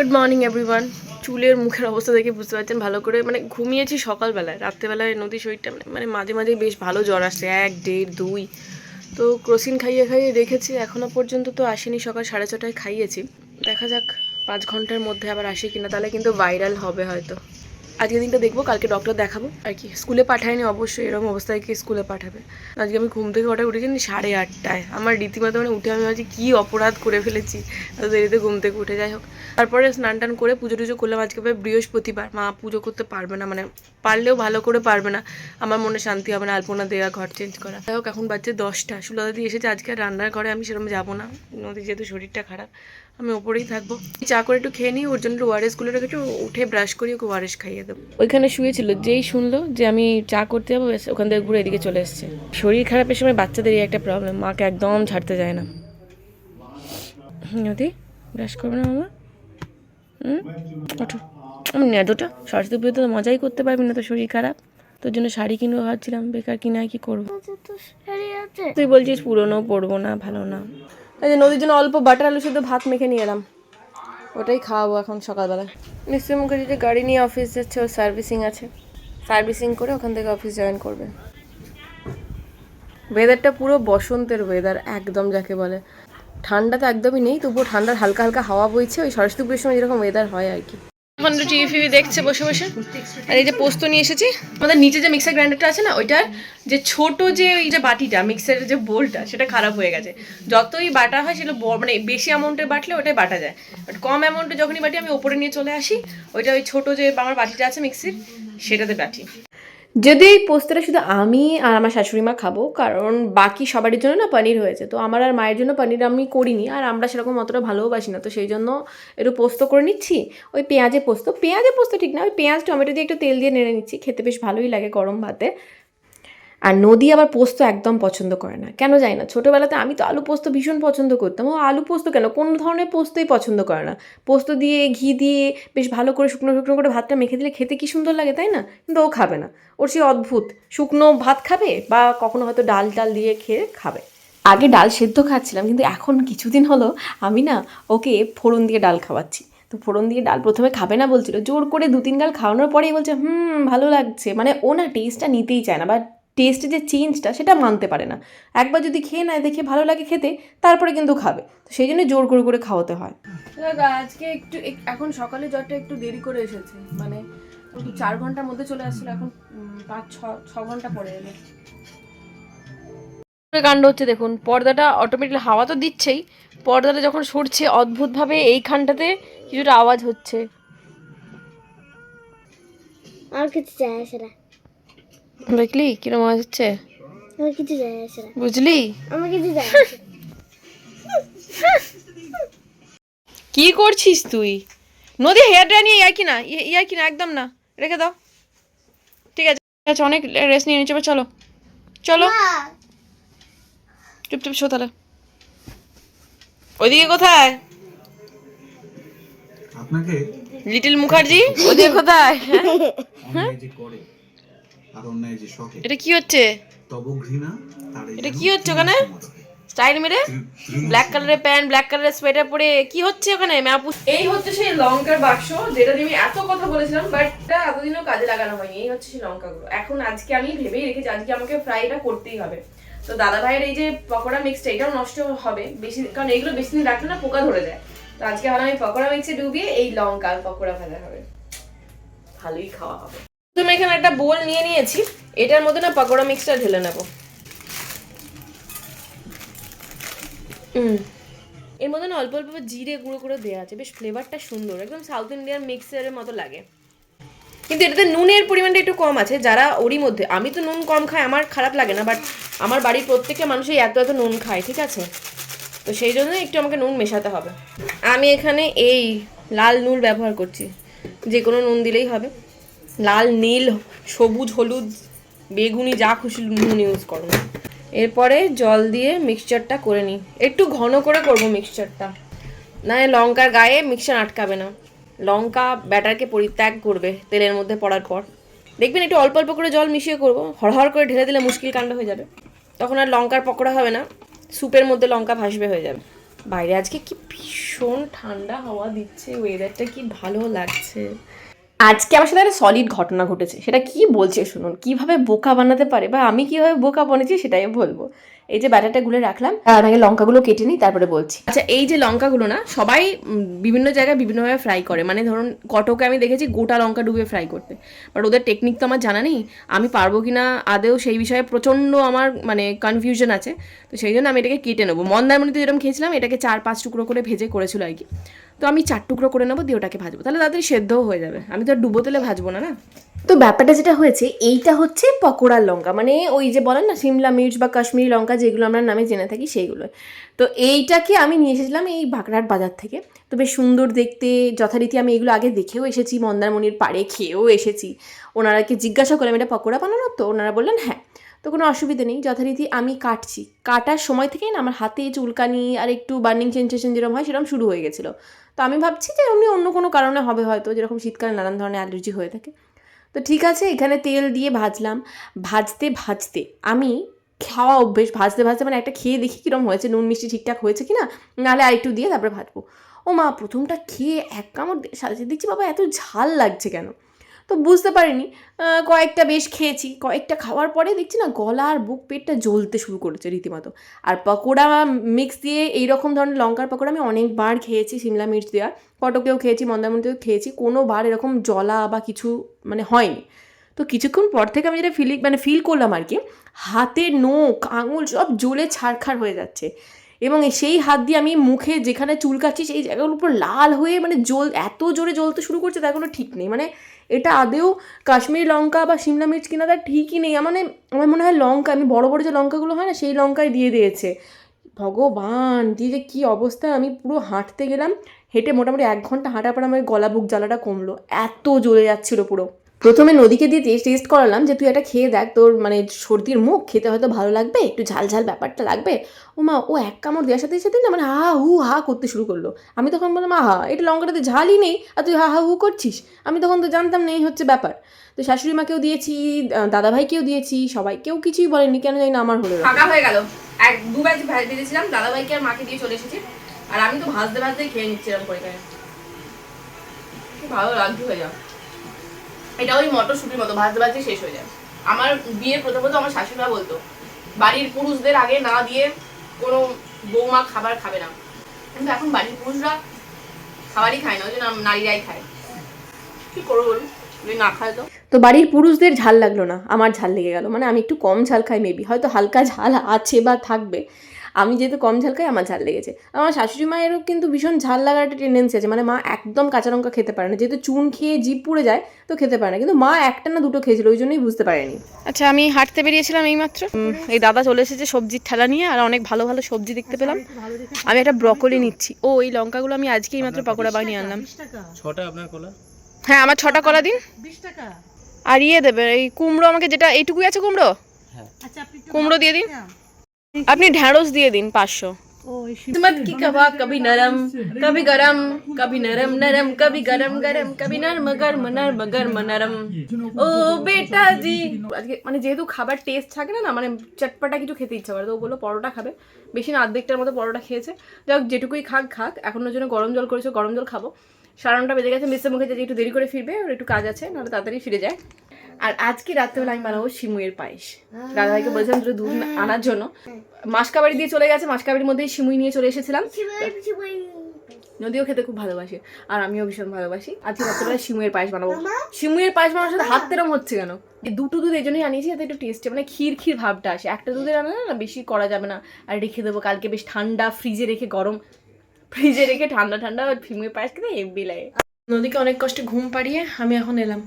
Good morning everyone চুলের মুখের অবস্থা দেখে বুঝতে পারছেন, ভালো করে মানে ঘুমিয়েছি সকালবেলায়, রাত্রেবেলায় নদী শরীরটা মানে মানে মাঝে মাঝে বেশ ভালো জ্বর আসছে, এক, দেড়, দুই। তো ক্রোসিন খাইয়ে খাইয়ে রেখেছি এখনও পর্যন্ত তো আসেনি, সকাল সাড়ে ছটায় খাইয়েছি। দেখা যাক পাঁচ ঘণ্টার মধ্যে আবার আসে কিনা, তাহলে কিন্তু ভাইরাল হবে হয়তো। আজকে দিনটা দেখব, কালকে ডক্টর দেখাবো। আর কি, স্কুলে পাঠায়নি, অবশ্যই এরকম অবস্থায় কি স্কুলে পাঠাবে। আজকে আমি ঘুম থেকে ওটা উঠেছি সাড়ে আটটায়। আমার রীতিমতো মানে উঠে আমি ভাবছি কী অপরাধ করে ফেলেছি দেরিতে ঘুম থেকে উঠে, যাই হোক। তারপরে স্নান টান করে পুজো টুজো করলাম, আজকে প্রায় বৃহস্পতিবার। মা পুজো করতে পারবে না মানে পারলেও ভালো করে পারবে না। আমার মনে শান্তি হবে না, আলপনা দেওয়া ঘর চেঞ্জ করা। যাই হোক, এখন বাচ্চা দশটা। সুলতা দিয়ে এসেছে আজকে রান্নার ঘরে, আমি সেরকম যাব না। নদী যেহেতু শরীরটা খারাপ। আমি ওপরেই থাকব। চা করে একটু খেয়ে নিই ওর জন্য একটু ওয়ারেসগুলো রেখে একটু উঠে ব্রাশ করি ওকে ওয়ারেস খাইয়ে দেবো। ওইখানে শুয়েছিল যেই শুনলো যে আমি চা করতে যাব ওখান থেকে ঘুরে এদিকে চলে এসছে। শরীর খারাপের সময় বাচ্চাদেরই একটা প্রবলেম মাকে একদম ছাড়তে যায় না। নদী ব্রাশ করবে না মামা? হুম ওঠো। আমি নেদোটা সরস্বতী পুজোতে তো মজাই করতে পারবি না তো শরীর খারাপ। তোর জন্য শাড়ি কিনবো ভাবছিলাম বেকার কিনা কি করব? তুই বলছিস পুরনো পরবো না ভালো না। এই যে নদীর জন্য অল্প বাটার আলু শুধু ভাত মেখে নিয়ে এলাম। ওটাই খাওয়াবো এখন সকালবেলা নিশ্চয় মুখার্জি যে গাড়ি নিয়ে অফিস যাচ্ছে, ওর সার্ভিসিং আছে। সার্ভিসিং করে ওখান থেকে অফিস জয়েন করবে। ওয়েদারটা পুরো বসন্তের ওয়েদার একদম যাকে বলে। ঠান্ডা তো একদমই নেই, তবুও ঠান্ডার হালকা হালকা হাওয়া বইছে, ওই সরস্বতী পুজোর সময় যেরকম ওয়েদার হয় আর কি। এখন টিভি ফিভি দেখছে বসে বসে। আর এই যে পোস্ত নিয়ে এসেছি, আমাদের নিচে যে মিক্সার গ্রাইন্ডারটা আছে না, ওইটার যে ছোট যে ওই যে বাটিটা মিক্সারের যে বোলটা সেটা খারাপ হয়ে গেছে। যতই বাটা হয় সেটা মানে বেশি অ্যামাউন্টের বাটলে ওটাই বাটা যায়। বাট কম অ্যামাউন্টে যখনই বাটি, আমি ওপরে নিয়ে চলে আসি, ওইটা ওই ছোট যে আমার বাটিটা আছে মিক্সির সেটাতে বাটি। যদি এই পোস্তটা শুধু আমি আর আমার শাশুড়ি মা খাব, কারণ বাকি সবারই জন্য না পনির হয়েছে, তো আমার আর মায়ের জন্য পনির আমি করিনি, আর আমরা সেরকম অতটা ভালোবাসি না, তো সেই জন্য একটু পোস্ত করে নিচ্ছি। ওই পেঁয়াজে পোস্ত পেঁয়াজে পোস্ত ঠিক না, ওই পেঁয়াজ, টমেটো দিয়ে একটু তেল দিয়ে নেড়ে নিচ্ছি, খেতে বেশ ভালোই লাগে গরম ভাতে। আর নদী আবার পোস্ত একদম পছন্দ করে না। কেন জানি না, ছোটোবেলাতে আমি তো আলু পোস্ত ভীষণ পছন্দ করতাম। ও আলু পোস্ত কেন? কোনো ধরনের পোস্তই পছন্দ করে না। পোস্ত দিয়ে, ঘি দিয়ে বেশ ভালো করে শুকনো শুকনো করে ভাতটা মেখে দিলে খেতে কি সুন্দর লাগে, তাই না? কিন্তু ও খাবে না। ওর সে অদ্ভুত। শুকনো ভাত খাবে বা কখনো হয়তো ডাল টাল দিয়ে খেয়ে খাবে। আগে ডাল সেদ্ধ খাচ্ছিলাম, কিন্তু এখন কিছুদিন হলো আমি না ওকে ফোড়ন দিয়ে ডাল খাওয়াচ্ছি। তো ফোড়ন দিয়ে ডাল প্রথমে খাবে না বলছিল, জোর করে দু তিন গাল খাওয়ানোর পরেই বলছে, হুম, ভালো লাগছে। মানে ও না টেস্টটা নিতেই চায় না বা টেস্টের যে চেঞ্জটা সেটা মানতে পারে না। একবার যদি খেয়ে নেয় দেখে ভালো লাগে খেতে তারপরে কিন্তু খাবে। তো সেই জন্য জোর করে করে খাওয়াতে হয়। আজকে একটু এখন সকালে জ্বরটা একটু দেরি করে এসেছে। মানে একটু চার ঘণ্টার মধ্যে চলে আসছিল এখন পাঁচ ছ ছ ঘণ্টা পরে এলো। কাণ্ড হচ্ছে দেখুন পর্দাটা অটোমেটিক হাওয়া তো দিচ্ছেই। পর্দাটা যখন সরছে অদ্ভুতভাবে এইখানটাতে কিছুটা আওয়াজ হচ্ছে। আর কিছু আসে না দেখলি কিরম আওয়াজ হচ্ছে আমার কিছু যায় আসে না। বুঝলি? আমার কিছু যায় কি করছিস তুই? নদী হেয়ার ড্রাই নিয়ে ইয়ার কি না ই- ইয়ার কি একদম না। রেখে দাও। ঠিক আছে ঠিক আছে অনেক রেস্ট নিয়ে নিচ্ছে এবার চলো। চলো। চুপচাপ শো তাহলে। ওইদিকে কোথায়? আপনাকে? লিটল মুখার্জি? ওইদিকে কোথায়? অন্যায় যে করে। আর অন্যায় যে শখে। এটা কি হচ্ছে? তব ঘৃণা তার এটা কি হচ্ছে ওখানে? স্টাইল মেরে? ব্ল্যাক কালারের প্যান্ট ব্ল্যাক কালারের সোয়েটার পরে কি হচ্ছে ওখানে? ম্যাপু এই হচ্ছে সেই লঙ্কার বাক্স যেটা আমি এত কথা বলেছিলাম বাট এতদিনও কাজে লাগানো হয়নি। এই হচ্ছে সেই লঙ্কাগুলো। এখন আজকে আমি ভেবেই রেখেছি আজকে আমাকে ফ্রাইটা করতেই হবে। তো দাদা ভাইয়ের এই যে পকোড়া মিক্সটা এটাও নষ্ট হবে। বেশি কারণ এইগুলো বেশি দিন রাখলে না পোকা ধরে যায়। তো আজকে ভালো আমি পকোড়া মিক্সে ডুবিয়ে এই লঙ্কার পকোড়া ভাজা হবে। ভালোই খাওয়া হবে। তুমি এখানে একটা বোল নিয়ে নিয়েছি। এটার মধ্যে না পকোড়া মিক্সটা ঢেলে নেব। হুম। এর মধ্যে না অল্প অল্প জিরে গুঁড়ো করে দেওয়া আছে। বেশ ফ্লেভারটা সুন্দর একদম সাউথ ইন্ডিয়ান মিক্সারের মতো লাগে। কিন্তু এটাতে নুনের পরিমাণটা একটু কম আছে যারা ওরই মধ্যে। আমি তো নুন কম খাই আমার খারাপ লাগে না বাট আমার বাড়ির প্রত্যেকটা মানুষই এত এত নুন খায় ঠিক আছে? তো সেই জন্য একটু আমাকে নুন মেশাতে হবে। আমি এখানে এই লাল নুন ব্যবহার করছি। যে কোনো নুন দিলেই হবে। লাল, নীল, সবুজ, হলুদ, বেগুনি, যা খুশি নুন ইউজ করো। এরপরে জল দিয়ে মিক্সচারটা করে নিই। একটু ঘন করে করব মিক্সচারটা না লঙ্কার গায়ে মিক্সচার আটকাবে না। লঙ্কা ব্যাটারকে পরিত্যাগ করবে তেলের মধ্যে পড়ার পর। দেখবেন একটু অল্প অল্প করে জল মিশিয়ে করব। হড়হড় করে ঢেলে দিলে মুশকিল কাণ্ড হয়ে যাবে। তখন আর লঙ্কার পকোড়া হবে না। স্যুপের মধ্যে লঙ্কা ভাসবে হয়ে যাবে। বাইরে আজকে কি ভীষণ ঠান্ডা হাওয়া দিচ্ছে ওয়েদারটা কি ভালো লাগছে। আজকে আমার সাথে একটা সলিড ঘটনা ঘটেছে। সেটা কি বলছে শুনুন। কীভাবে বোকা বানাতে পারে বা আমি কীভাবে বোকা বানিয়েছি সেটাই বলব। এই যে ব্যাটারটা গুলে রাখলাম আর আগে লঙ্কাগুলো কেটে নিই তারপরে বলছি। আচ্ছা এই যে লঙ্কাগুলো না সবাই বিভিন্ন জায়গায় বিভিন্নভাবে ফ্রাই করে। মানে ধরুন কটকে আমি দেখেছি গোটা লঙ্কা ডুবিয়ে ফ্রাই করতে। বাট ওদের টেকনিক তো আমার জানা নেই। আমি পারব কি না আদেও সেই বিষয়ে প্রচণ্ড আমার মানে কনফিউশন আছে। তো সেই জন্য আমি এটাকে কেটে নেব। মন্দারমণিতে যেরকম খেয়েছিলাম এটাকে চার পাঁচ টুকরো করে ভেজে করেছিল আর কি। তো আমি চার টুকরো করে নেব, দিয়ে ওটাকে ভাজবো। তাহলে তাড়াতাড়ি সেদ্ধও হয়ে যাবে। আমি তো আর ডুবো তেলে ভাজবো না না? তো ব্যাপারটা যেটা হয়েছে, এইটা হচ্ছে পকোড়ার লঙ্কা। মানে ওই যে বলেন না, সিমলা মির্চ বা কাশ্মীরি লঙ্কা, যেগুলো আমরা নামে জেনে থাকি, সেইগুলো। তো এইটাকে আমি নিয়ে এসেছিলাম এই বাঁকড়ার বাজার থেকে। তো বেশ সুন্দর দেখতে, যথারীতি আমি এগুলো আগে দেখেও এসেছি, মন্দারমণির পাড়ে খেয়েও এসেছি। ওনারাকে জিজ্ঞাসা করলাম, এটা পকোড়া বানানো? তো ওনারা বললেন হ্যাঁ। তো কোনো অসুবিধা নেই, যথারীতি আমি কাটছি। কাটার সময় থেকেই না, আমার হাতে চুলকানি আর একটু বার্নিং সেন্সেশন যেরকম হয়, সেরকম শুরু হয়ে গেছিল। তো আমি ভাবছি যে এমনি অন্য কোনো কারণে হবে হয়তো, যেরকম শীতকালে নানান ধরনের অ্যালার্জি হয়ে থাকে। তো ঠিক আছে, এখানে তেল দিয়ে ভাজলাম। ভাজতে ভাজতে আমি খাওয়া অভ্যেস, ভাজতে ভাজতে মানে একটা খেয়ে দেখি কীরকম হয়েছে, নুন মিষ্টি ঠিকঠাক হয়েছে কি না নাহলে আরেকটু দিয়ে তারপরে ভাজবো। ও মা প্রথমটা খেয়ে এক কামড় সাথে দেখছি বাবা, এত ঝাল লাগছে কেন? তো বুঝতে পারিনি। কয়েকটা বেশ খেয়েছি। কয়েকটা খাওয়ার পরে দেখছি না গলা আর বুক পেটটা জ্বলতে শুরু করেছে রীতিমতো। আর পকোড়া মিক্স দিয়ে এই রকম ধরনের লঙ্কার পকোড়া আমি অনেকবার খেয়েছি, সিমলা মির্চ দেওয়া। কটকেও খেয়েছি, মন্দারমণিতেও খেয়েছি। কোনোবার এরকম জলা বা কিছু মানে হয়নি। তো কিছুক্ষণ পর থেকে আমি যেটা ফিল মানে ফিল করলাম আর কি, হাতের নখ, আঙুল সব জ্বলে ছাড়খাড় হয়ে যাচ্ছে। এবং সেই হাত দিয়ে আমি মুখে যেখানে চুল চুলকাচ্ছি সেই জায়গাগুলোর উপর লাল হয়ে মানে জল এত জোরে জ্বলতে শুরু করছে, তার কোনো ঠিক নেই। মানে এটা আদেও কাশ্মীরি লঙ্কা বা সিমলা মির্চ কিনা তার ঠিকই নেই। মানে আমার মনে হয় লঙ্কা, আমি বড় বড় যে লঙ্কাগুলো হয় না, সেই লঙ্কায় দিয়ে দিয়েছে। ভগবান, দিয়ে যে কী অবস্থা, আমি পুরো হাঁটতে গেলাম, হেঁটে মোটামুটি এক ঘণ্টা হাঁটার পর আমার গলা বুক জ্বালাটা কমলো। এত জ্বলে যাচ্ছিল পুরো। প্রথমে নদীকে দিয়ে টেস্ট করালাম যে, তুই এটা খেয়ে দেখ, তোর মানে সর্দির মুখ, খেতে হয়তো ভালো লাগবে, একটু ঝাল ঝাল ব্যাপারটা লাগবে। ও মা, ও এক কামড় দেওয়ার সাথে সাথে না মানে হা, হু, হা করতে শুরু করল। আমি তখন বললাম, আহা, এটা লঙ্কাটাতে ঝালই নেই, আর তুই হা হা, হু করছিস? আমি তখন তো জানতাম না, এই হচ্ছে ব্যাপার। তো শাশুড়ি মাকেও দিয়েছি দাদাভাইকেও দিয়েছি সবাই কেউ কিছুই বলেনি কেন জানি না আমার হলো হয়ে গেল। এক, দু ব্যাচ ভেজেছিলাম, দাদাভাইকে আর মাকে দিয়ে চলে এসেছি, আর আমি তো ভাজতে, ভাজতেই খেয়ে নিচ্ছিলাম করে ভালো লাগছে হয়ে যাও এটা ওই মটরশুটির মতো, ভাজতে ভাজতে শেষ হয়ে যায়। আমার বিয়ের প্রথমত আমার শাশুড়া বলতো, বাড়ির পুরুষদের আগে না দিয়ে কোনো বৌমা খাবার খাবে না। কিন্তু এখন বাড়ির পুরুষরা খাবারই খায় না, ওই জন্য নারীরাই খায়। কি করব বলুন? যদি না তো? তো বাড়ির পুরুষদের ঝাল লাগল না, আমার ঝাল লেগে গেল। মানে আমি একটু কম ঝাল খাই মেবি হয়তো হালকা ঝাল আছে বা থাকবে। আমি যেহেতু কম ঝাল খাই আমার ঝাল লেগেছে। আমার শাশুড়ি মায়েরও কিন্তু ভীষণ ঝাল লাগার একটা টেন্ডেন্সি আছে। মানে মা একদম কাঁচা লঙ্কা খেতে পারে না। যেহেতু চুন খেয়ে জিভ পুড়ে যায় তো খেতে পারে না। কিন্তু মা একটা না দুটো খেয়েছিল ওই জন্যই বুঝতে পারেনি। আচ্ছা আমি হাঁটতে বেরিয়েছিলাম এইমাত্র। এই দাদা চলে এসেছে সবজির ঠেলা নিয়ে আর অনেক ভালো ভালো সবজি দেখতে পেলাম। আমি একটা ব্রকলি নিচ্ছি। ও এই লঙ্কাগুলো আমি আজকে এইমাত্র পকোড়া বানিয়ে আনলাম। ছটা আপনার কলা? হ্যাঁ আমার ছটা কলা দিন। আর ইয়ে দেবে এই কুমড়ো আমাকে যেটা এইটুকুই আছে কুমড়ো? কুমড়ো দিয়ে দিন। আপনি ঢ্যাঁড়স দিয়ে দিন পাঁচশো किस्मत की कबा कभी नरम कभी गरम कभी नरम नरम कभी गरम गरम कभी नरम गरम नरम गरम नरम ও বেটা জি আজকে মানে যেহেতু খাবার টেস্ট থাকে না না মানে চটপটা কিছু খেতে ইচ্ছা করে তো ও বললো পরোটা খাবে বেশি না অর্ধেকটার মতো পরোটা খেয়েছে যাক যেটুকুই খাক খাক এখন ওর জন্য গরম জল করেছে গরম জল খাবো সাড়ে নটা বেজে গেছে মিস্টার মুখে যে একটু দেরি করে ফিরবে ওর একটু কাজ আছে নাহলে তাড়াতাড়ি ফিরে যায় আর আজকে রাত্রেবেলা আমি বানাবো শিমুয়ের পায়েস। দাদাভাইকে বলছিলাম দুটো দুধ আনার জন্য। মাসকাবাড়ি দিয়ে চলে গেছে মাসকাবাড়ির মধ্যেই শিমুই নিয়ে চলে এসেছিলাম। নদীও খেতে খুব ভালোবাসে আর আমিও ভীষণ ভালোবাসি। আজকে রাত্রেবেলা শিমুয়ের পায়েস বানাবো। শিমুয়ের পায়েস বানানোর সাথে হাত তেরম হচ্ছে কেন? এই দুটো দুধ এই জন্যই আনিয়েছি যাতে একটু টেস্টে মানে ক্ষীর ক্ষীর ভাবটা আসে। একটা দুধের আনা না বেশি করা যাবে না। আর রেখে দেবো কালকে বেশ ঠান্ডা ফ্রিজে রেখে গরম ফ্রিজে রেখে ঠান্ডা ঠান্ডা শিমুয়ের পায়েস খেতে এমবি লাগে। নদীকে অনেক কষ্টে ঘুম পাড়িয়ে আমি এখন এলাম।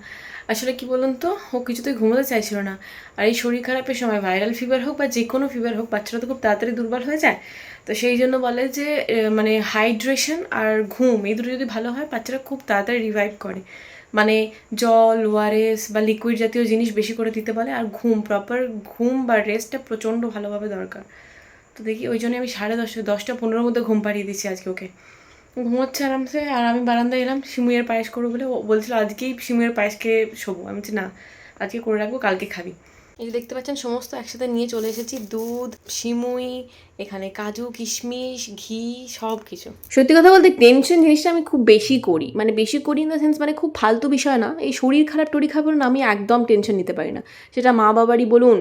আসলে কি বলুন তো ও কিছুতেই ঘুমোতে চাইছিল না। আর এই শরীর খারাপের সময় ভাইরাল ফিভার হোক বা যে কোনো ফিভার হোক বাচ্চারা তো খুব তাড়াতাড়ি দুর্বল হয়ে যায়। তো সেই জন্য বলে যে মানে হাইড্রেশন আর ঘুম, এই দুটো যদি ভালো হয় বাচ্চারা খুব তাড়াতাড়ি রিভাইভ করে। মানে জল, ওআরএস বা লিকুইড জাতীয় জিনিস বেশি করে দিতে বলে, আর ঘুম প্রপার ঘুম বা রেস্টটা প্রচণ্ড ভালোভাবে দরকার। তো দেখি, ওই জন্য আমি সাড়ে দশটা দশটা পনেরোর মধ্যে ঘুম পাড়িয়ে দিচ্ছি আজকে ওকে। ঘুমোচ্ছে আরামসে, আর আমি বারান্দায় এলাম শিমুয়ের পায়েস করব বলে ও বলছিল, আজকেই শিমুয়ের পায়েস খেয়ে শোবো। আমি বলছি, না, আজকে করে রাখব, কালকে খাবি। এই যে দেখতে পাচ্ছেন, সমস্ত একসাথে নিয়ে চলে এসেছি। দুধ, সিমুই, এখানে কাজু, কিশমিশ, ঘি সব কিছু সত্যি কথা বলতে টেনশন জিনিসটা আমি খুব বেশি করি। মানে বেশি করি ইন দ্য সেন্স মানে খুব ফালতু বিষয় না। এই শরীর খারাপ টরি খারাপ বলুন আমি একদম টেনশন নিতে পারি না। সেটা মা বাবারই বলুন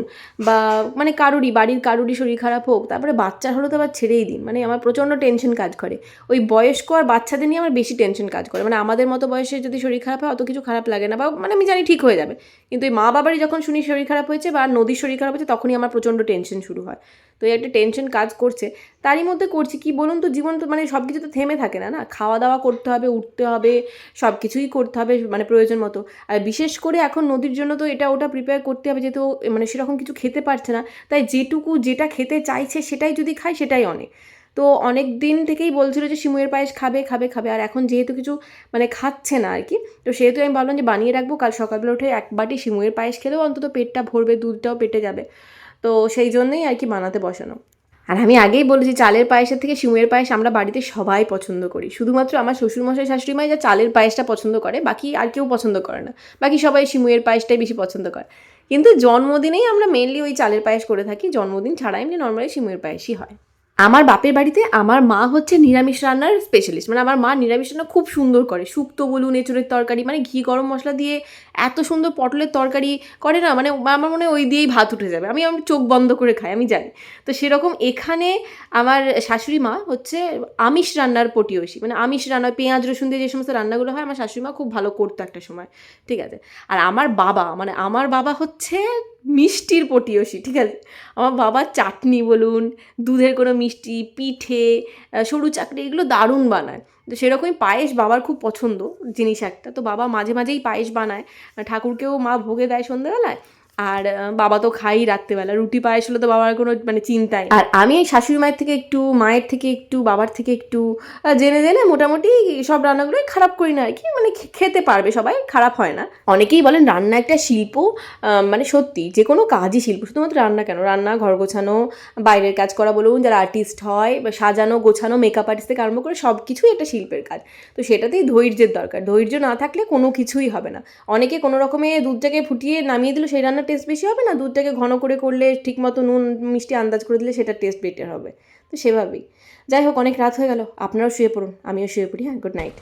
বা মানে কারোরই, বাড়ির কারোরই শরীর খারাপ হোক, তারপরে বাচ্চার হলো তো আবার ছেড়েই দিন। মানে আমার প্রচণ্ড টেনশন কাজ করে। ওই বয়স্ক আর বাচ্চাদের নিয়ে আমার বেশি টেনশন কাজ করে। মানে আমাদের মতো বয়সে যদি শরীর খারাপ হয়, অত কিছু খারাপ লাগে না বা মানে আমি জানি ঠিক হয়ে যাবে। কিন্তু এই মা বাবারই যখন শুনি শরীর খারাপ হয়েছে বা নদীর শরীর খারাপ হচ্ছে, তখনই আমার প্রচণ্ড টেনশন শুরু হয়। তো এই একটা টেনশন কাজ করছে। তারই মধ্যে করছি কি বলুন তো, জীবন তো মানে সব কিছু তো থেমে থাকে না না? খাওয়া দাওয়া করতে হবে, উঠতে হবে সব কিছুই করতে হবে মানে প্রয়োজন মতো। আর বিশেষ করে এখন নদীর জন্য তো এটা ওটা প্রিপেয়ার করতে হবে, যেহেতু মানে সেরকম কিছু খেতে পারছে না। তাই যেটুকু যেটা খেতে চাইছে সেটাই যদি খায়, সেটাই অনেক। তো অনেক দিন থেকেই বলছিল যে শিমুয়ের পায়েস খাবে খাবে খাবে। আর এখন যেহেতু কিছু মানে খাচ্ছে না আর কি তো সেহেতু আমি ভাবলাম যে, বানিয়ে রাখব, কাল সকালবেলা উঠে এক বাটি শিমুয়ের পায়েস খেলেও অন্তত পেটটা ভরবে, দুধটাও পেটে যাবে। তো সেই জন্যই আর কি বানাতে বসানো। আর আমি আগেই বলেছি, চালের পায়েসের থেকে শিমুয়ের পায়েস আমরা বাড়িতে সবাই পছন্দ করি। শুধুমাত্র আমার শ্বশুরমশাই শাশুড়ি মাই যা চালের পায়েসটা পছন্দ করে, বাকি আর কেউ পছন্দ করে না। বাকি সবাই শিমুয়ের পায়েসটাই বেশি পছন্দ করে। কিন্তু জন্মদিনেই আমরা মেনলি ওই চালের পায়েস করে থাকি, জন্মদিন ছাড়া এমনি নর্মালি শিমুয়ের পায়েসই হয়। আমার বাপের বাড়িতে আমার মা হচ্ছে নিরামিষ রান্নার স্পেশালিস্ট মানে আমার মা নিরামিষ রান্না খুব সুন্দর করে। শুক্তো বলুন, এঁচুড়ের তরকারি মানে ঘি, গরম মশলা দিয়ে এত সুন্দর পটলের তরকারি করে না মানে আমার মনে হয় ওই দিয়েই ভাত উঠে যাবে। আমি আমি চোখ বন্ধ করে খাই, আমি জানি। তো সেরকম এখানে আমার শাশুড়ি মা হচ্ছে আমিষ রান্নার পটিয়সী মানে আমিষ রান্না, পেঁয়াজ, রসুন দিয়ে যে সমস্ত রান্নাগুলো হয়, আমার শাশুড়ি মা খুব ভালো করতো একটা সময়। ঠিক আছে? আর আমার বাবা মানে আমার বাবা হচ্ছে মিষ্টির পটিয়সী ঠিক আছে? আমার বাবা চাটনি বলুন, দুধের কোনো মিষ্টি, পিঠে সরু চাকরি, এগুলো দারুণ বানায়। তো সেরকমই পায়েস বাবার খুব পছন্দ জিনিস একটা। তো বাবা মাঝে মাঝেই পায়েস বানায়। ঠাকুরকেও মা ভোগে দেয় সন্ধ্যেবেলায় আর বাবা তো খাই রাত্রেবেলা, রুটি পায়েস হলে তো বাবার কোনো মানে চিন্তাই। আর আমি এই শাশুড়ি মায়ের থেকে একটু, মায়ের থেকে একটু, বাবার থেকে একটু জেনে জেনে মোটামুটি সব রান্নাগুলোই খারাপ করি না আর কি মানে খেতে পারবে সবাই, খারাপ হয় না। অনেকেই বলেন রান্না একটা শিল্প মানে সত্যি, যে কোনো কাজই শিল্প, শুধুমাত্র রান্না কেন? রান্না, ঘর গোছানো, বাইরের কাজ করা বলুন, যারা আর্টিস্ট হয়, বা সাজানো, গোছানো মেকআপ আর্টিস্ট থেকে আরম্ভ করে সব কিছুই একটা শিল্পের কাজ। তো সেটাতেই ধৈর্যের দরকার, ধৈর্য না থাকলে কোনো কিছুই হবে না। অনেকে কোনো রকমে দুধটাকে ফুটিয়ে নামিয়ে দিল, সেই রান্নার টেস্ট বেশি হবে না? দুধটাকে ঘন করে করলে ঠিক মতো নুন, মিষ্টি আন্দাজ করে দিলে সেটা টেস্ট বেটার হবে। তো সেভাবেই। যাই হোক, অনেক রাত হয়ে গেল। আপনারাও শুয়ে পড়ুন, আমিও শুয়ে পড়ি হ্যাঁ গুড নাইট